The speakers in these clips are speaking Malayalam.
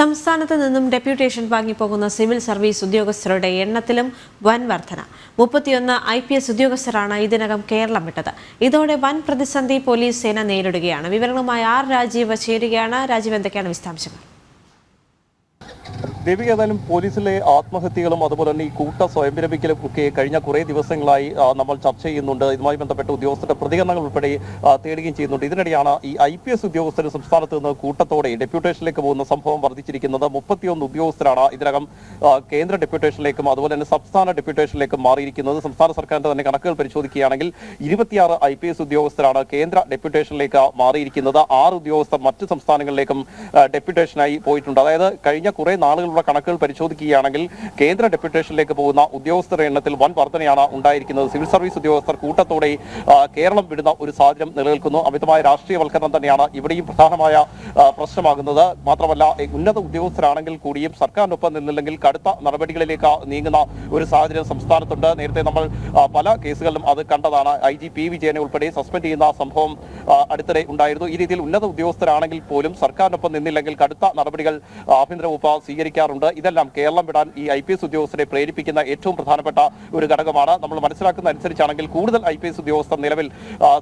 സംസ്ഥാനത്ത് നിന്നും ഡെപ്യൂട്ടേഷൻ വാങ്ങിപ്പോകുന്ന സിവിൽ സർവീസ് ഉദ്യോഗസ്ഥരുടെ എണ്ണത്തിലും വൻ വർധന. മുപ്പത്തിയൊന്ന് ഐ പി എസ് ഉദ്യോഗസ്ഥരാണ് ഇതിനകം കേരളം വിട്ടത്. ഇതോടെ വൻ പ്രതിസന്ധി പോലീസ് സേന നേരിടുകയാണ്. വിവരങ്ങളുമായി ആർ രാജീവ് ചേരുകയാണ്. രാജീവ് എന്തൊക്കെയാണ് വിശദാംശങ്ങൾ? ദേവിക ഏതായാലും പോലീസിലെ ആത്മഹത്യകളും അതുപോലെ തന്നെ ഈ കൂട്ട സ്വയം വിരമിക്കലും ഒക്കെ കഴിഞ്ഞ കുറേ ദിവസങ്ങളായി നമ്മൾ ചർച്ച ചെയ്യുന്നുണ്ട്. ഇതുമായി ബന്ധപ്പെട്ട ഉദ്യോഗസ്ഥരുടെ പ്രതികരണങ്ങൾ ഉൾപ്പെടെ തേടുകയും ചെയ്യുന്നുണ്ട്. ഇതിനിടെയാണ് ഈ ഐ പി എസ് ഉദ്യോഗസ്ഥർ സംസ്ഥാനത്ത് നിന്ന് കൂട്ടത്തോടെ ഡെപ്യൂട്ടേഷനിലേക്ക് പോകുന്ന സംഭവം വർദ്ധിച്ചിരിക്കുന്നത്. മുപ്പത്തിയൊന്ന് ഉദ്യോഗസ്ഥരാണ് ഇതിനകം കേന്ദ്ര ഡെപ്യൂട്ടേഷനിലേക്കും അതുപോലെ തന്നെ സംസ്ഥാന ഡെപ്യൂട്ടേഷനിലേക്കും മാറിയിരിക്കുന്നത്. സംസ്ഥാന സർക്കാരിന്റെ തന്നെ കണക്കുകൾ പരിശോധിക്കുകയാണെങ്കിൽ ഇരുപത്തിയാറ് ഐ പി എസ് ഉദ്യോഗസ്ഥരാണ് കേന്ദ്ര ഡെപ്യൂട്ടേഷനിലേക്ക് മാറിയിരിക്കുന്നത്. ആറ് ഉദ്യോഗസ്ഥർ മറ്റ് സംസ്ഥാനങ്ങളിലേക്കും ഡെപ്യൂട്ടേഷനായി പോയിട്ടുണ്ട്. അതായത് കഴിഞ്ഞ കുറെ നാളുകളുടെ കണക്കുകൾ പരിശോധിക്കുകയാണെങ്കിൽ കേന്ദ്ര ഡെപ്യൂട്ടേഷനിലേക്ക് പോകുന്ന ഉദ്യോഗസ്ഥരുടെ എണ്ണത്തിൽ വൻ വർധനയാണ് ഉണ്ടായിരിക്കുന്നത്. സിവിൽ സർവീസ് ഉദ്യോഗസ്ഥർ കൂട്ടത്തോടെ കേരളം വിടുന്ന ഒരു സാഹചര്യം നിലനിൽക്കുന്നു. അമിതമായ രാഷ്ട്രീയവൽക്കരണം തന്നെയാണ് ഇവിടെയും പ്രധാനമായ പ്രശ്നമാകുന്നത്. മാത്രമല്ല ഉന്നത ഉദ്യോഗസ്ഥരാണെങ്കിൽ കൂടിയും സർക്കാരിനൊപ്പം നിന്നില്ലെങ്കിൽ കടുത്ത നടപടികളിലേക്ക് നീങ്ങുന്ന ഒരു സാഹചര്യം സംസ്ഥാനത്തുണ്ട്. നേരത്തെ നമ്മൾ പല കേസുകളിലും അത് കണ്ടതാണ്. ഐ ജി പി വിജയനെ ഉൾപ്പെടെ സസ്പെൻഡ് ചെയ്യുന്ന സംഭവം അടുത്തിടെ ഉണ്ടായിരുന്നു. ഈ രീതിയിൽ ഉന്നത ഉദ്യോഗസ്ഥരാണെങ്കിൽ പോലും സർക്കാരിനൊപ്പം നിന്നില്ലെങ്കിൽ കടുത്ത നടപടികൾ ആഭ്യന്തര വകുപ്പ് സ്വീകരിക്കാറുണ്ട് ഇതെല്ലാം കേരളം വിടാൻ ഈ ഐ പി എസ് ഉദ്യോഗസ്ഥരെ പ്രേരിപ്പിക്കുന്ന ഏറ്റവും പ്രധാനപ്പെട്ട ഒരു ഘടകമാണ്. നമ്മൾ മനസ്സിലാക്കുന്ന അനുസരിച്ചാണെങ്കിൽ കൂടുതൽ ഐ പി എസ് ഉദ്യോഗസ്ഥർ നിലവിൽ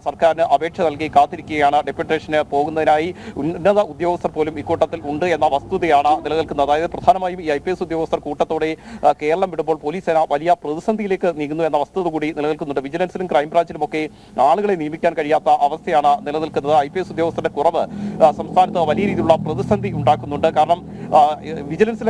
സർക്കാരിന് അപേക്ഷ നൽകി കാത്തിരിക്കുകയാണ്. ഡെപ്യൂട്ടേഷന് പോകുന്നതിനായി ഉന്നത ഉദ്യോഗസ്ഥർ പോലും ഇക്കൂട്ടത്തിൽ ഉണ്ട് എന്ന വസ്തുതയാണ് നിലനിൽക്കുന്നത്. അതായത് പ്രധാനമായും ഈ ഐ പി എസ് ഉദ്യോഗസ്ഥർ കൂട്ടത്തോടെ കേരളം വിടുമ്പോൾ പോലീസ് സേന വലിയ പ്രതിസന്ധിയിലേക്ക് നീങ്ങുന്നു എന്ന വസ്തുത കൂടി നിലനിൽക്കുന്നുണ്ട്. വിജിലൻസിലും ക്രൈംബ്രാഞ്ചിലും ഒക്കെ ആളുകളെ നിയമിക്കാൻ കഴിയാത്ത അവസ്ഥയാണ് നിലനിൽക്കുന്നത്. ഐ പി എസ് ഉദ്യോഗസ്ഥരുടെ കുറവ് സംസ്ഥാനത്ത് വലിയ രീതിയിലുള്ള പ്രതിസന്ധി ഉണ്ടാക്കുന്നുണ്ട്. കാരണം ആ,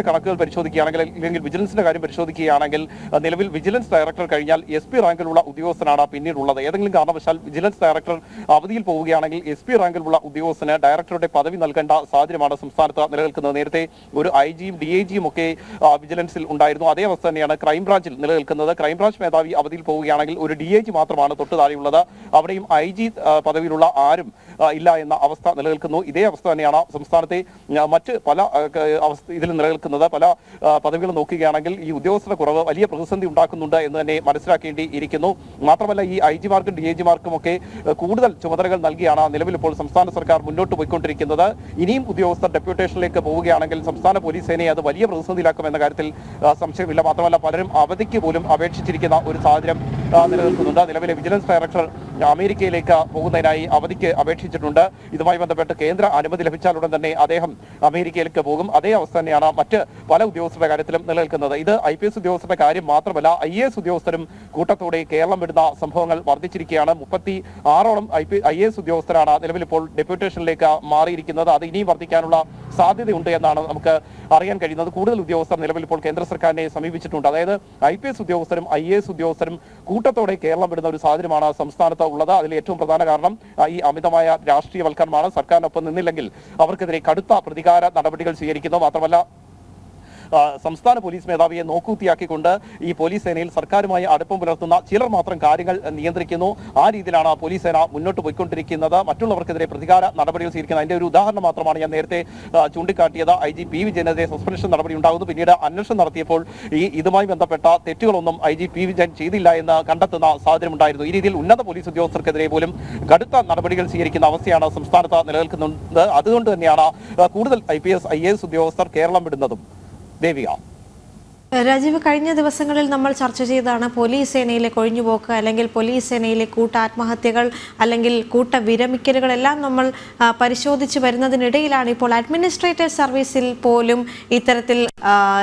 വിജിലൻസിലെ കണക്കുകൾ പരിശോധിക്കുകയാണെങ്കിൽ അല്ലെങ്കിൽ വിജിലൻസിന്റെ കാര്യം പരിശോധിക്കുകയാണെങ്കിൽ നിലവിൽ വിജിലൻസ് ഡയറക്ടർ കഴിഞ്ഞാൽ എസ് പി റാങ്കിലുള്ള ഉദ്യോഗസ്ഥനാണ് പിന്നീടുള്ളത്. ഏതെങ്കിലും കാരണവശാൽ വിജിലൻസ് ഡയറക്ടർ അവധിയിൽ പോവുകയാണെങ്കിൽ എസ് പി റാങ്കിലുള്ള ഉദ്യോഗസ്ഥന് ഡയറക്ടറുടെ പദവി നൽകേണ്ട സാഹചര്യമാണ് സംസ്ഥാനത്ത് നിലനിൽക്കുന്നത്. നേരത്തെ ഒരു ഐ ജിയും ഡി ഐ ജിയും ഒക്കെ വിജിലൻസിൽ ഉണ്ടായിരുന്നു. അതേ അവസ്ഥ തന്നെയാണ് ക്രൈംബ്രാഞ്ചിൽ നിലനിൽക്കുന്നത്. ക്രൈംബ്രാഞ്ച് മേധാവി അവധിയിൽ പോവുകയാണെങ്കിൽ ഒരു ഡി ഐ ജി മാത്രമാണ് തൊട്ട് താഴെയുള്ളത്. അവിടെയും ഐ ജി പദവിയിലുള്ള ആരും ഇല്ല എന്ന അവസ്ഥ നിലനിൽക്കുന്നു. ഇതേ അവസ്ഥ തന്നെയാണ് സംസ്ഥാനത്തെ മറ്റ് പല അവസ്ഥ ഇതിൽ നിലനിൽക്കുന്നത്. പല പദവികൾ നോക്കുകയാണെങ്കിൽ ഈ ഉദ്യോഗസ്ഥരുടെ കുറവ് വലിയ പ്രതിസന്ധി ഉണ്ടാക്കുന്നുണ്ട് എന്ന് തന്നെ മനസ്സിലാക്കേണ്ടി ഇരിക്കുന്നു മാത്രമല്ല ഈ ഐ ജിമാർക്കും ഡി ഐ ജിമാർക്കും ഒക്കെ കൂടുതൽ ചുമതലകൾ നൽകിയാണ് നിലവിൽ ഇപ്പോൾ സംസ്ഥാന സർക്കാർ മുന്നോട്ട് പോയിക്കൊണ്ടിരിക്കുന്നത്. ഇനിയും ഉദ്യോഗസ്ഥർ ഡെപ്യൂട്ടേഷനിലേക്ക് പോവുകയാണെങ്കിൽ സംസ്ഥാന പോലീസ് സേനയെ അത് വലിയ പ്രതിസന്ധിയിലാക്കും എന്ന കാര്യത്തിൽ സംശയമില്ല. മാത്രമല്ല പലരും അവധിക്ക് പോലും അപേക്ഷിച്ചിരിക്കുന്ന ഒരു സാഹചര്യം നിലനിൽക്കുന്നുണ്ട്. നിലവിലെ വിജിലൻസ് ഡയറക്ടർ അമേരിക്കയിലേക്ക് പോകുന്നതിനായി അവധിക്ക് അപേക്ഷിച്ചിട്ടുണ്ട്. ഇതുമായി ബന്ധപ്പെട്ട് കേന്ദ്ര അനുമതി ലഭിച്ചാലുടൻ തന്നെ അദ്ദേഹം അമേരിക്കയിലേക്ക് പോകും. അതേ അവസ്ഥ തന്നെയാണ് മറ്റ് പല ഉദ്യോഗസ്ഥരുടെ കാര്യത്തിലും നിലനിൽക്കുന്നത്. ഇത് ഐ പി എസ് ഉദ്യോഗസ്ഥരുടെ കാര്യം മാത്രമല്ല ഐ എ എസ് ഉദ്യോഗസ്ഥരും കൂട്ടത്തോടെ കേരളം വിടുന്ന സംഭവങ്ങൾ വർദ്ധിച്ചിരിക്കുകയാണ്. മുപ്പത്തി ആറോളം ഐ പി ഐ എസ് ഉദ്യോഗസ്ഥരാണ് നിലവിലിപ്പോൾ ഡെപ്യൂട്ടേഷനിലേക്ക് മാറിയിരിക്കുന്നത്. അത് ഇനിയും വർദ്ധിക്കാനുള്ള സാധ്യതയുണ്ട് എന്നാണ് നമുക്ക് അറിയാൻ കഴിയുന്നത്. കൂടുതൽ ഉദ്യോഗസ്ഥർ നിലവിൽ ഇപ്പോൾ കേന്ദ്ര സർക്കാരിനെ സമീപിച്ചിട്ടുണ്ട്. അതായത് ഐ പി എസ് ഉദ്യോഗസ്ഥരും ഐ എ എസ് ഉദ്യോഗസ്ഥരും കൂട്ടത്തോടെ കേരളം വിടുന്ന ഒരു സാഹചര്യമാണ് സംസ്ഥാനത്ത് ഉള്ളത്. അതിൽ ഏറ്റവും പ്രധാന കാരണം ഈ അമിതമായ രാഷ്ട്രീയവൽക്കരണമാണ്. സർക്കാരിനൊപ്പം നിന്നില്ലെങ്കിൽ അവർക്കെതിരെ കടുത്ത പ്രതികാര നടപടികൾ സ്വീകരിക്കുന്നു. മാത്രമല്ല സംസ്ഥാന പോലീസ് മേധാവിയെ നോക്കൂത്തിയാക്കിക്കൊണ്ട് ഈ പോലീസ് സേനയിൽ സർക്കാരുമായി അടുപ്പം പുലർത്തുന്ന ചിലർ മാത്രം കാര്യങ്ങൾ നിയന്ത്രിക്കുന്നു. ആ രീതിയിലാണ് പോലീസ് സേന മുന്നോട്ട് പോയിക്കൊണ്ടിരിക്കുന്നത്. മറ്റുള്ളവർക്കെതിരെ പ്രതികാര നടപടികൾ സ്വീകരിക്കുന്നത് അതിന്റെ ഒരു ഉദാഹരണം മാത്രമാണ് ഞാൻ നേരത്തെ ചൂണ്ടിക്കാട്ടിയത്. ഐ ജി പി വിജയനെതിരെ സസ്പെൻഷൻ നടപടി ഉണ്ടാകുന്നു. പിന്നീട് അന്വേഷണം നടത്തിയപ്പോൾ ഈ ഇതുമായി ബന്ധപ്പെട്ട തെറ്റുകളൊന്നും ഐ ജി പി വിജയൻ ചെയ്തില്ല എന്ന് കണ്ടെത്തുന്ന സാഹചര്യം ഉണ്ടായിരുന്നു ഈ രീതിയിൽ ഉന്നത പോലീസ് ഉദ്യോഗസ്ഥർക്കെതിരെ പോലും കടുത്ത നടപടികൾ സ്വീകരിക്കുന്ന അവസ്ഥയാണ് സംസ്ഥാനത്ത് നിലനിൽക്കുന്നത്. അതുകൊണ്ട് തന്നെയാണ് കൂടുതൽ I P S I A S ഉദ്യോഗസ്ഥർ കേരളം വിടുന്നതും. ദേവിക രാജീവ് കഴിഞ്ഞ ദിവസങ്ങളിൽ നമ്മൾ ചർച്ച ചെയ്തതാണ് പോലീസ് സേനയിലെ കൊഴിഞ്ഞുപോക്ക് അല്ലെങ്കിൽ പോലീസ് സേനയിലെ കൂട്ട ആത്മഹത്യകൾ അല്ലെങ്കിൽ കൂട്ട വിരമിക്കലുകളെല്ലാം നമ്മൾ പരിശോധിച്ച് വരുന്നതിനിടയിലാണ് ഇപ്പോൾ അഡ്മിനിസ്ട്രേറ്റീവ് സർവീസിൽ പോലും ഇത്തരത്തിൽ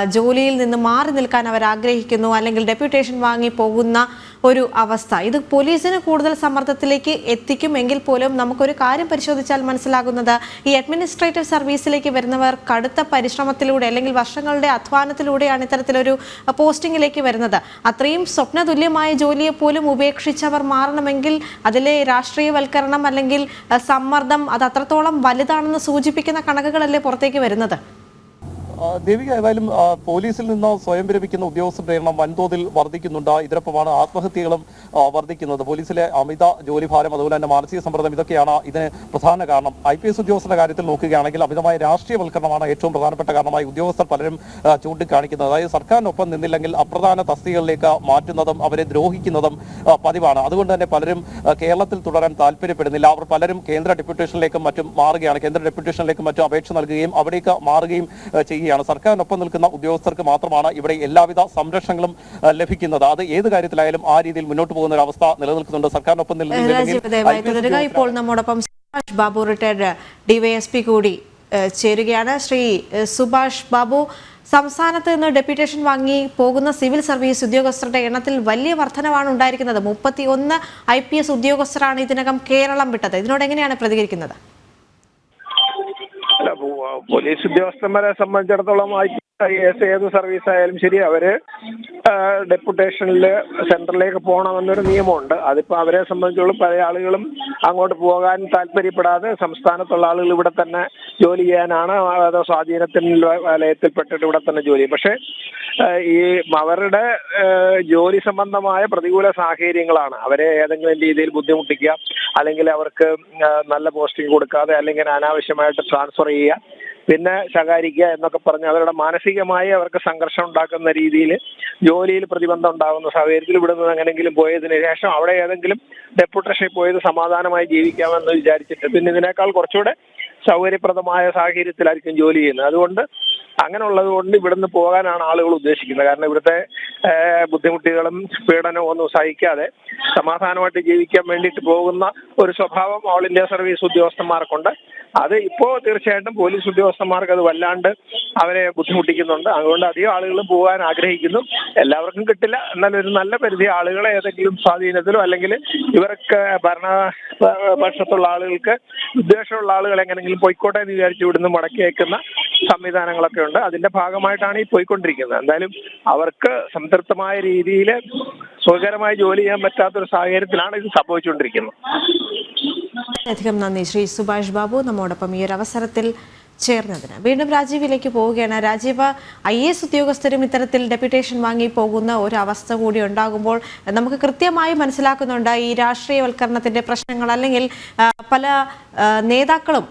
ജോലിയിൽ നിന്ന് മാറി നിൽക്കാൻ അവർ ആഗ്രഹിക്കുന്നു അല്ലെങ്കിൽ ഡെപ്യൂട്ടേഷൻ വാങ്ങി പോകുന്ന ഒരു അവസ്ഥ. ഇത് പോലീസിന് കൂടുതൽ സമ്മർദ്ദത്തിലേക്ക് എത്തിക്കുമെങ്കിൽ പോലും നമുക്കൊരു കാര്യം പരിശോധിച്ചാൽ മനസ്സിലാകുന്നത് ഈ അഡ്മിനിസ്ട്രേറ്റീവ് സർവീസിലേക്ക് വരുന്നവർ കടുത്ത പരിശ്രമത്തിലൂടെ അല്ലെങ്കിൽ വർഷങ്ങളുടെ അധ്വാനത്തിലൂടെയാണ് ഇത്തരത്തിലൊരു പോസ്റ്റിങ്ങിലേക്ക് വരുന്നത്. അത്രയും സ്വപ്നതുല്യമായ ജോലിയെ പോലും ഉപേക്ഷിച്ചവർ മാറണമെങ്കിൽ അതിലെ രാഷ്ട്രീയവൽക്കരണം അല്ലെങ്കിൽ സമ്മർദ്ദം അത് അത്രത്തോളം വലുതാണെന്ന് സൂചിപ്പിക്കുന്ന കണക്കുകളല്ലേ പുറത്തേക്ക് വരുന്നത്? ദേവിക ഏതായാലും പോലീസിൽ നിന്ന് സ്വയം വിരമിക്കുന്ന ഉദ്യോഗസ്ഥരുടെ എണ്ണം വൻതോതിൽ വർദ്ധിക്കുന്നുണ്ട്. ഇതിനൊപ്പമാണ് ആത്മഹത്യകളും വർദ്ധിക്കുന്നത്. പോലീസിലെ അമിത ജോലിഭാരം അതുപോലെ തന്നെ മാനസിക സമ്മർദ്ദം ഇതൊക്കെയാണ് ഇതിന് പ്രധാന കാരണം. ഐ പി എസ് ഉദ്യോഗസ്ഥരുടെ കാര്യത്തിൽ നോക്കുകയാണെങ്കിൽ അമിതമായ രാഷ്ട്രീയവൽക്കരണമാണ് ഏറ്റവും പ്രധാനപ്പെട്ട കാരണമായി ഉദ്യോഗസ്ഥർ പലരും ചൂണ്ടിക്കാണിക്കുന്നത്. അതായത് സർക്കാരിനൊപ്പം നിന്നില്ലെങ്കിൽ അപ്രധാന തസ്തികകളിലേക്ക് മാറ്റുന്നതും അവരെ ദ്രോഹിക്കുന്നതും പതിവാണ്. അതുകൊണ്ട് തന്നെ പലരും കേരളത്തിൽ തുടരാൻ താല്പര്യപ്പെടുന്നില്ല. അവർ പലരും കേന്ദ്ര ഡെപ്യൂട്ടേഷനിലേക്കും മറ്റും മാറുകയാണ്. കേന്ദ്ര ഡെപ്യൂട്ടേഷനിലേക്കും മറ്റും അപേക്ഷ നൽകുകയും അവിടേക്ക് മാറുകയും ആ, ചെയ്യുകയാണ് സർക്കാരിനൊപ്പം നിൽക്കുന്ന ഉദ്യോഗസ്ഥർക്ക് മാത്രമാണ് ഇവിടെ എല്ലാവിധ സംരക്ഷണങ്ങളും ലഭിക്കുന്നത്. അത് ഏത് കാര്യത്തിലായാലും ആ രീതിയിൽ മുന്നോട്ട് പോകുന്ന ഒരു അവസ്ഥ നിലനിൽക്കുന്നുണ്ട്. സർക്കാരിനൊപ്പം നിൽക്കുന്നില്ലെങ്കിൽ ഇപ്പോൾ നമ്മോടൊപ്പം സുഭാഷ് ബാബു റിട്ടയർഡ് ഡിവൈഎസ്പി കൂടി ചേരുകയാണ്. ശ്രീ സുഭാഷ് ബാബു സംസ്ഥാനത്ത് നിന്ന് ഡെപ്യൂട്ടേഷൻ വാങ്ങി പോകുന്ന സിവിൽ സർവീസ് ഉദ്യോഗസ്ഥരുടെ എണ്ണത്തിൽ വലിയ വർധനവാണ് ഉണ്ടായിരിക്കുന്നത്. മുപ്പത്തി ഒന്ന് ഐ പി എസ് ഉദ്യോഗസ്ഥരാണ് ഇതിനകം കേരളം വിട്ടത്. ഇതിനോട് എങ്ങനെയാണ് പ്രതികരിക്കുന്നത്? പോലീസ് ഉദ്യോഗസ്ഥന്മാരെ സംബന്ധിച്ചിടത്തോളം എസ് ഏത് സർവീസ് ആയാലും ശരി അവർ ഡെപ്യൂട്ടേഷനിൽ സെൻട്രലിലേക്ക് പോകണമെന്നൊരു നിയമമുണ്ട്. അതിപ്പോ അവരെ സംബന്ധിച്ചോളം പല ആളുകളും അങ്ങോട്ട് പോകാൻ താല്പര്യപ്പെടാതെ സംസ്ഥാനത്തുള്ള ആളുകൾ ഇവിടെ തന്നെ ജോലി ചെയ്യാനാണ് അതോ സ്വാധീനത്തിൽ വലയത്തിൽപ്പെട്ടിട്ട് ഇവിടെ തന്നെ ജോലി പക്ഷേ ഈ അവരുടെ ജോലി സംബന്ധമായ പ്രതികൂല സാഹചര്യങ്ങളാണ്. അവരെ ഏതെങ്കിലും രീതിയിൽ ബുദ്ധിമുട്ടിക്കുക അല്ലെങ്കിൽ അവർക്ക് നല്ല പോസ്റ്റിംഗ് കൊടുക്കാതെ അല്ലെങ്കിൽ അനാവശ്യമായിട്ട് ട്രാൻസ്ഫർ ചെയ്യുക പിന്നെ ശകാരിക്കുക എന്നൊക്കെ പറഞ്ഞ് അവരുടെ മാനസികമായി അവർക്ക് സംഘർഷം ഉണ്ടാക്കുന്ന രീതിയിൽ ജോലിയിൽ പ്രതിബന്ധം ഉണ്ടാകുന്ന സാഹചര്യത്തിൽ ഇവിടെ നിന്ന് എങ്ങനെങ്കിലും പോയതിനു ശേഷം അവിടെ ഏതെങ്കിലും ഡെപ്യൂട്ടേഷനിൽ പോയത് സമാധാനമായി ജീവിക്കാമെന്ന് വിചാരിച്ചിട്ട് പിന്നെ ഇതിനേക്കാൾ കുറച്ചുകൂടെ സൗകര്യപ്രദമായ സാഹചര്യത്തിലായിരിക്കും ജോലി ചെയ്യുന്നത്. അതുകൊണ്ട് അങ്ങനെയുള്ളത് കൊണ്ട് ഇവിടുന്ന് പോകാനാണ് ആളുകൾ ഉദ്ദേശിക്കുന്നത്. കാരണം ഇവിടുത്തെ ബുദ്ധിമുട്ടുകളും പീഡനവും ഒന്നും സഹിക്കാതെ സമാധാനമായിട്ട് ജീവിക്കാൻ വേണ്ടിയിട്ട് പോകുന്ന ഒരു സ്വഭാവം ഓൾ ഇന്ത്യ സർവീസ് ഉദ്യോഗസ്ഥന്മാർക്കുണ്ട്. അത് ഇപ്പോ തീർച്ചയായിട്ടും പോലീസ് ഉദ്യോഗസ്ഥന്മാർക്ക് അത് വല്ലാണ്ട് അവരെ ബുദ്ധിമുട്ടിക്കുന്നുണ്ട്. അതുകൊണ്ട് അധികം ആളുകളും പോകാൻ ആഗ്രഹിക്കുന്നു. എല്ലാവർക്കും കിട്ടില്ല. എന്നാൽ ഒരു നല്ല പരിധി ആളുകളെ ഏതെങ്കിലും സ്വാധീനത്തിലോ അല്ലെങ്കിൽ ഇവർക്ക് ഭരണ പക്ഷത്തുള്ള ആളുകൾക്ക് ഉദ്ദേശമുള്ള ആളുകൾ എങ്ങനെങ്കിലും പോയിക്കോട്ടെ എന്ന് വിചാരിച്ച് ഇവിടുന്ന് മടക്കി അയക്കുന്ന സംവിധാനങ്ങളൊക്കെ ഉണ്ട്. അതിന്റെ ഭാഗമായിട്ടാണ് ഈ പോയിക്കൊണ്ടിരിക്കുന്നത്. എന്തായാലും അവർക്ക് സംതൃപ്തമായ രീതിയിൽ സുഖകരമായി ജോലി ചെയ്യാൻ പറ്റാത്തൊരു സാഹചര്യത്തിലാണ് ഇത് സംഭവിച്ചുകൊണ്ടിരിക്കുന്നത്. അധികം നന്ദി. ശ്രീ സുഭാഷ് ബാബു നമ്മോടൊപ്പം ഈ ഒരു അവസരത്തിൽ ചേർന്നതിന്. വീണ്ടും രാജീവിലേക്ക് പോവുകയാണ്. രാജീവ് ഐ എസ് ഉദ്യോഗസ്ഥരും ഇത്തരത്തിൽ ഡെപ്യൂട്ടേഷൻ വാങ്ങി പോകുന്ന ഒരു അവസ്ഥ കൂടി ഉണ്ടാകുമ്പോൾ നമുക്ക് കൃത്യമായി മനസ്സിലാക്കുന്നുണ്ട് ഈ രാഷ്ട്രീയവൽക്കരണത്തിന്റെ പ്രശ്നങ്ങൾ. അല്ലെങ്കിൽ പല നേതാക്കളും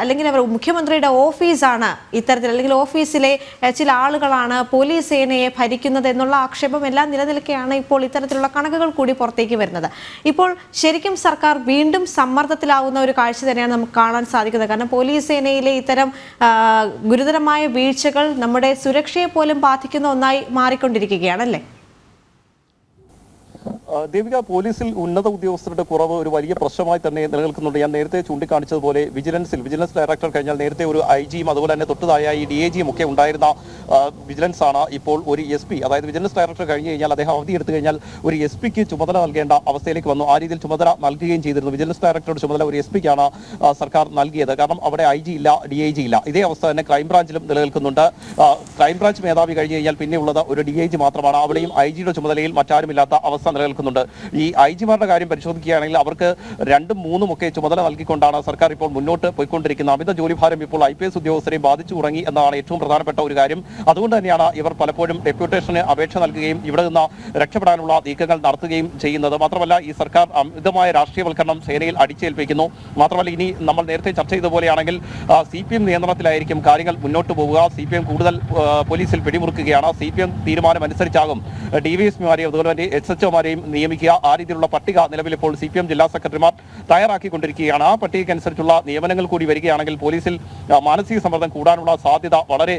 അല്ലെങ്കിൽ അവർ മുഖ്യമന്ത്രിയുടെ ഓഫീസാണ് ഇത്തരത്തിൽ. അല്ലെങ്കിൽ ഓഫീസിലെ ചില ആളുകളാണ് പോലീസ് സേനയെ ഭരിക്കുന്നത് എന്നുള്ള ആക്ഷേപം എല്ലാം നിലനിൽക്കെയാണ് ഇപ്പോൾ ഇത്തരത്തിലുള്ള കണക്കുകൾ കൂടി പുറത്തേക്ക് വരുന്നത്. ഇപ്പോൾ ശരിക്കും സർക്കാർ വീണ്ടും സമ്മർദ്ദത്തിലാവുന്ന ഒരു കാഴ്ച തന്നെയാണ് നമുക്ക് കാണാൻ സാധിക്കുന്നത്. കാരണം പോലീസ് സേനയിലെ ഇത്തരം ആ, ഗുരുതരമായ വീഴ്ചകൾ നമ്മുടെ സുരക്ഷയെ പോലും ബാധിക്കുന്ന ഒന്നായി മാറിക്കൊണ്ടിരിക്കുകയാണല്ലേ? ദേവിക പോലീസിൽ ഉന്നത ഉദ്യോഗസ്ഥരുടെ കുറവ് ഒരു വലിയ പ്രശ്നമായി തന്നെ നിലനിൽക്കുന്നുണ്ട്. ഞാൻ നേരത്തെ ചൂണ്ടിക്കാണിച്ചതുപോലെ വിജിലൻസിൽ വിജിലൻസ് ഡയറക്ടർ കഴിഞ്ഞാൽ നേരത്തെ ഒരു ഐ ജിയും അതുപോലെ തന്നെ തൊട്ടുതായ ഈ ഡി എ ജിയും ഒക്കെ ഉണ്ടായിരുന്ന വിജിലൻസ് ആണ് ഇപ്പോൾ ഒരു എസ് പി. അതായത് വിജിലൻസ് ഡയറക്ടർ കഴിഞ്ഞു കഴിഞ്ഞാൽ അദ്ദേഹം അവധി എടുത്തു കഴിഞ്ഞാൽ ഒരു എസ് പിക്ക് ചുമതല നൽകേണ്ട അവസ്ഥയിലേക്ക് വന്നു. ആ രീതിയിൽ ചുമതല നൽകുകയും ചെയ്തിരുന്നു. വിജിലൻസ് ഡയറക്ടറുടെ ചുമതല ഒരു എസ് പിക്കാണ് സർക്കാർ നൽകിയത്. കാരണം അവിടെ ഐ ജി ഇല്ല ഡി ഐ ജി ഇല്ല. ഇതേ അവസ്ഥ തന്നെ ക്രൈംബ്രാഞ്ചിലും നിലനിൽക്കുന്നുണ്ട്. ക്രൈംബ്രാഞ്ച് മേധാവി കഴിഞ്ഞു കഴിഞ്ഞാൽ പിന്നെയുള്ളത് ഒരു ഡി ഐ ജി മാത്രമാണ്. അവിടെയും ഐ ജിയുടെ ചുമതലയിൽ മറ്റാരുമില്ലാത്ത അവസ്ഥ നിലനിൽക്കുന്നുണ്ട് ഈ ഐ ജിമാരുടെ കാര്യം പരിശോധിക്കുകയാണെങ്കിൽ അവർക്ക് രണ്ടും മൂന്നും ഒക്കെ ചുമതല നൽകിക്കൊണ്ടാണ് സർക്കാർ ഇപ്പോൾ മുന്നോട്ട് പോയിക്കൊണ്ടിരിക്കുന്നത്. അമിത ജോലിഭാരം ഇപ്പോൾ ഐ പി എസ് ഉദ്യോഗസ്ഥരെ ബാധിച്ചു തുടങ്ങി എന്നതാണ് ഏറ്റവും പ്രധാനപ്പെട്ട ഒരു കാര്യം. അതുകൊണ്ട് തന്നെയാണ് ഇവർ പലപ്പോഴും ഡെപ്യൂട്ടേഷന് അപേക്ഷ നൽകുകയും ഇവിടെ നിന്ന് രക്ഷപ്പെടാനുള്ള നീക്കങ്ങൾ നടത്തുകയും ചെയ്യുന്നത്. മാത്രമല്ല ഈ സർക്കാർ അമിതമായ രാഷ്ട്രീയവൽക്കരണം സേനയിൽ അടിച്ചേൽപ്പിക്കുന്നു. മാത്രമല്ല ഇനി നമ്മൾ നേരത്തെ ചർച്ച ചെയ്തതുപോലെയാണെങ്കിൽ സി പി എം നിയന്ത്രണത്തിലായിരിക്കും കാര്യങ്ങൾ മുന്നോട്ട് പോവുക. സി പി എം കൂടുതൽ പോലീസിൽ പിടിമുറുക്കുകയാണ്. സി പി എം തീരുമാനം അനുസരിച്ചാകും ഡി വി എസ് പിമാരെയും അതുപോലെ തന്നെ എസ് എച്ച് ഒമാരെയും നിയമിക്കുക. ആ രീതിയിലുള്ള പട്ടിക നിലവിൽ ഇപ്പോൾ സി പി എം ജില്ലാ സെക്രട്ടറിമാർ തയ്യാറാക്കിക്കൊണ്ടിരിക്കുകയാണ്. ആ പട്ടികയ്ക്കനുസരിച്ചുള്ള നിയമനങ്ങൾ കൂടി വരികയാണെങ്കിൽ പോലീസിൽ മാനസിക സമ്മർദ്ദം കൂടാനുള്ള സാധ്യത വളരെ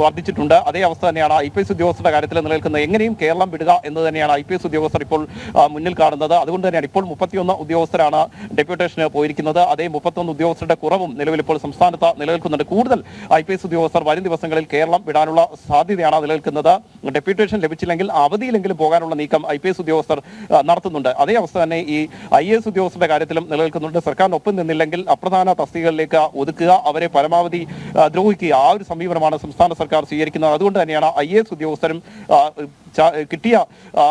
വർദ്ധിച്ചിട്ടുണ്ട്. അതേ അവസ്ഥ തന്നെയാണ് ഐ പി എസ് ഉദ്യോഗസ്ഥരുടെ കാര്യത്തിൽ നിലനിൽക്കുന്നത്. എങ്ങനെയും കേരളം വിടുക എന്ന് തന്നെയാണ് ഐ പി എസ് ഉദ്യോഗസ്ഥർ ഇപ്പോൾ മുന്നിൽ കാണുന്നത്. അതുകൊണ്ട് തന്നെയാണ് ഇപ്പോൾ മുപ്പത്തിയൊന്ന് ഉദ്യോഗസ്ഥരാണ് ഡെപ്യൂട്ടേഷന് പോയിരിക്കുന്നത്. അതേ മുപ്പത്തൊന്ന് ഉദ്യോഗസ്ഥരുടെ കുറവും നിലവിൽ ഇപ്പോൾ സംസ്ഥാനത്ത് നിലനിൽക്കുന്നുണ്ട്. കൂടുതൽ ഐ പി എസ് ഉദ്യോഗസ്ഥർ വരും ദിവസങ്ങളിൽ കേരളം വിടാനുള്ള സാധ്യതയാണ് നിലനിൽക്കുന്നത്. ഡെപ്യൂട്ടേഷൻ ലഭിച്ചില്ലെങ്കിൽ അവധിയിലെങ്കിലും പോകാനുള്ള നീക്കം ഐ പി എസ് ഉദ്യോഗസ്ഥർ ഉദ്യോഗസ്ഥർ നടത്തുന്നുണ്ട്. അതേ അവസ്ഥ തന്നെ ഈ ഐ എസ് ഉദ്യോഗസ്ഥരുടെ കാര്യത്തിലും നിലനിൽക്കുന്നുണ്ട്. സർക്കാരിനൊപ്പം നിന്നില്ലെങ്കിൽ അപ്രധാന തസ്തികകളിലേക്ക് ഒതുക്കുക അവരെ പരമാവധി ദ്രോഹിക്കുക ആ ഒരു സമീപനമാണ് സംസ്ഥാന സർക്കാർ സ്വീകരിക്കുന്നത്. അതുകൊണ്ട് തന്നെയാണ് ഐ എസ് ഉദ്യോഗസ്ഥരും കിട്ടിയ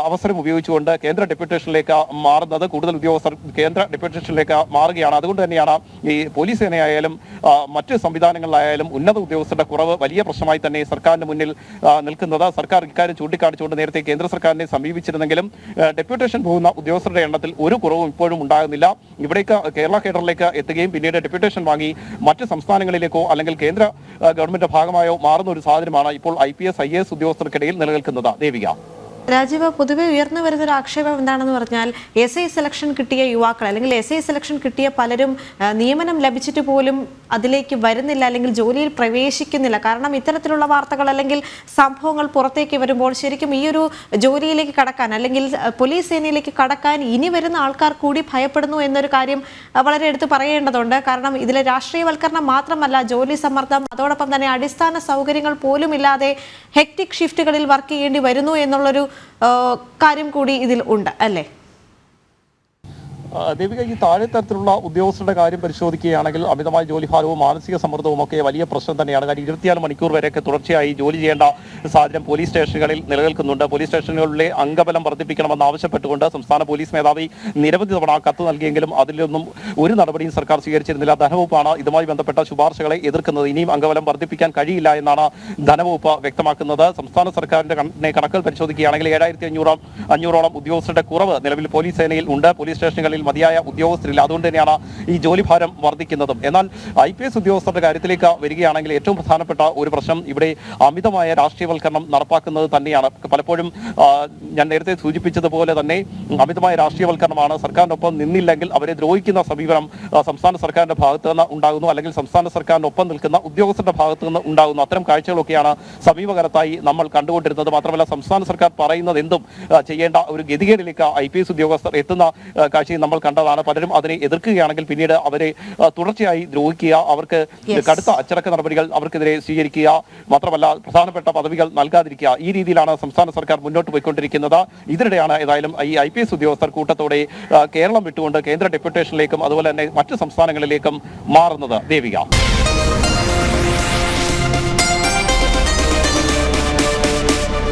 അവസരം ഉപയോഗിച്ചുകൊണ്ട് കേന്ദ്ര ഡെപ്യൂട്ടേഷനിലേക്ക് മാറുന്നത്. കൂടുതൽ ഉദ്യോഗസ്ഥർ കേന്ദ്ര ഡെപ്യൂട്ടേഷനിലേക്ക് മാറുകയാണ്. അതുകൊണ്ട് തന്നെയാണ് ഈ പോലീസ് സേനയായാലും മറ്റ് സംവിധാനങ്ങളിലായാലും ഉന്നത ഉദ്യോഗസ്ഥരുടെ കുറവ് വലിയ പ്രശ്നമായി തന്നെ സർക്കാരിന് മുന്നിൽ നിൽക്കുന്നത്. സർക്കാർ ഇക്കാര്യം ചൂണ്ടിക്കാണിച്ചുകൊണ്ട് നേരത്തെ കേന്ദ്ര സർക്കാരിനെ സമീപിച്ചിരുന്നെങ്കിലും ഡെപ്യൂട്ടേഷൻ പോകുന്ന ഉദ്യോഗസ്ഥരുടെ എണ്ണത്തിൽ ഒരു കുറവും ഇപ്പോഴും ഉണ്ടാകുന്നില്ല. ഇവിടേക്ക് കേരള കേഡറിലേക്ക് എത്തുകയും പിന്നീട് ഡെപ്യൂട്ടേഷൻ വാങ്ങി മറ്റ് സംസ്ഥാനങ്ങളിലേക്കോ അല്ലെങ്കിൽ കേന്ദ്ര ഗവൺമെന്റ് ഭാഗമായോ മാറുന്ന ഒരു സാഹചര്യമാണ് ഇപ്പോൾ I P S I S ഉദ്യോഗസ്ഥർക്കിടയിൽ നിലനിൽക്കുന്നത്. ദേവിക. രാജീവ് പൊതുവെ ഉയർന്നു വരുന്ന ഒരു ആക്ഷേപം എന്താണെന്ന് പറഞ്ഞാൽ എസ് ഐ സെലക്ഷൻ കിട്ടിയ യുവാക്കൾ അല്ലെങ്കിൽ എസ് ഐ സെലക്ഷൻ കിട്ടിയ പലരും നിയമനം ലഭിച്ചിട്ട് പോലും അതിലേക്ക് വരുന്നില്ല അല്ലെങ്കിൽ ജോലിയിൽ പ്രവേശിക്കുന്നില്ല. കാരണം ഇത്തരത്തിലുള്ള വാർത്തകൾ അല്ലെങ്കിൽ സംഭവങ്ങൾ പുറത്തേക്ക് വരുമ്പോൾ ശരിക്കും ഈ ഒരു ജോലിയിലേക്ക് കടക്കാൻ അല്ലെങ്കിൽ പോലീസ് സേനയിലേക്ക് കടക്കാൻ ഇനി വരുന്ന ആൾക്കാർ കൂടി ഭയപ്പെടുന്നു എന്നൊരു കാര്യം വളരെ എടുത്തു പറയേണ്ടതുണ്ട്. കാരണം ഇതിലെ രാഷ്ട്രീയവൽക്കരണം മാത്രമല്ല ജോലി സമ്മർദ്ദം അതോടൊപ്പം തന്നെ അടിസ്ഥാന സൗകര്യങ്ങൾ പോലും ഇല്ലാതെ ഹെക്ടിക് ഷിഫ്റ്റുകളിൽ വർക്ക് ചെയ്യേണ്ടി വരുന്നു എന്നുള്ളൊരു കാര്യം കൂടി ഇതിൽ ഉണ്ട് അല്ലേ? ദേവിക ഈ താഴെ തരത്തിലുള്ള ഉദ്യോഗസ്ഥരുടെ കാര്യം പരിശോധിക്കുകയാണെങ്കിൽ അമിതമായ ജോലിഭാരവും മാനസിക സമ്മർദ്ദവും ഒക്കെ വലിയ പ്രശ്നം തന്നെയാണ്. കാരണം ഇരുപത്തിനാല് മണിക്കൂർ വരെയൊക്കെ തുടർച്ചയായി ജോലി ചെയ്യേണ്ട സാഹചര്യം പോലീസ് സ്റ്റേഷനുകളിൽ നിലനിൽക്കുന്നുണ്ട്. പോലീസ് സ്റ്റേഷനുകളിലെ അംഗബലം വർദ്ധിപ്പിക്കണമെന്ന് ആവശ്യപ്പെട്ടുകൊണ്ട് സംസ്ഥാന പോലീസ് മേധാവി നിരവധി തവണ കത്ത് നൽകിയെങ്കിലും അതിലൊന്നും ഒരു നടപടിയും സർക്കാർ സ്വീകരിച്ചിരുന്നില്ല. ധനവകുപ്പാണ് ഇതുമായി ബന്ധപ്പെട്ട ശുപാർശകളെ എതിർക്കുന്നത്. ഇനിയും അംഗബലം വർദ്ധിപ്പിക്കാൻ കഴിയില്ല എന്നാണ് ധനവകുപ്പ് വ്യക്തമാക്കുന്നത്. സംസ്ഥാന സർക്കാരിന്റെ കണക്കുകൾ പരിശോധിക്കുകയാണെങ്കിൽ ഏഴായിരത്തി അഞ്ഞൂറോളം അഞ്ഞൂറോളം ഉദ്യോഗസ്ഥരുടെ കുറവ് നിലവിൽ പോലീസ് സേനയിൽ ഉണ്ട്. പോലീസ് സ്റ്റേഷനുകളിൽ മതിയായ ഉദ്യോഗസ്ഥരില്ല. അതുകൊണ്ട് തന്നെയാണ് ഈ ജോലിഭാരം വർദ്ധിക്കുന്നതും. എന്നാൽ ഐ പി എസ് ഉദ്യോഗസ്ഥരുടെ കാര്യത്തിലേക്ക് വരികയാണെങ്കിൽ ഏറ്റവും പ്രധാനപ്പെട്ട ഒരു പ്രശ്നം ഇവിടെ അമിതമായ രാഷ്ട്രീയവൽക്കരണം നടപ്പാക്കുന്നത് തന്നെയാണ്. പലപ്പോഴും ഞാൻ നേരത്തെ സൂചിപ്പിച്ചതുപോലെ തന്നെ അമിതമായ രാഷ്ട്രീയവൽക്കരണമാണ് സർക്കാരിനൊപ്പം നിന്നില്ലെങ്കിൽ അവരെ ദ്രോഹിക്കുന്ന സമീപനം സംസ്ഥാന സർക്കാരിന്റെ ഭാഗത്ത് നിന്ന് ഉണ്ടാകുന്നു. അല്ലെങ്കിൽ സംസ്ഥാന സർക്കാരിനൊപ്പം നിൽക്കുന്ന ഉദ്യോഗസ്ഥരുടെ ഭാഗത്ത് നിന്ന് ഉണ്ടാകുന്നു. അത്തരം കാഴ്ചകളൊക്കെയാണ് സമീപകാലത്തായി നമ്മൾ കണ്ടുകൊണ്ടിരുന്നത്. മാത്രമല്ല സംസ്ഥാന സർക്കാർ പറയുന്നത് എന്തും ചെയ്യേണ്ട ഒരു ഗതികേടിലേക്ക് ഐ പി എസ് ഉദ്യോഗസ്ഥർ എത്തുന്ന കാഴ്ചയും നമ്മൾ കണ്ടതാണ്. പലരും അതിനെ എതിർക്കുകയാണെങ്കിൽ പിന്നീട് അവരെ തുടർച്ചയായി ദ്രോഹിക്കുക അവർക്ക്. കടുത്ത അച്ചടക്ക നടപടികൾ അവർക്കെതിരെ സ്വീകരിക്കുക. മാത്രമല്ല പ്രധാനപ്പെട്ട പദവികൾ നൽകാതിരിക്കുക. ഈ രീതിയിലാണ് സംസ്ഥാന സർക്കാർ മുന്നോട്ട് പോയിക്കൊണ്ടിരിക്കുന്നത്. ഇതിനിടെയാണ് ഏതായാലും ഈ ഐ പി എസ് ഉദ്യോഗസ്ഥർ കൂട്ടത്തോടെ കേരളം വിട്ടുകൊണ്ട് കേന്ദ്ര ഡെപ്യൂട്ടേഷനിലേക്കും അതുപോലെ തന്നെ മറ്റ് സംസ്ഥാനങ്ങളിലേക്കും മാറുന്നത്. ദേവിക.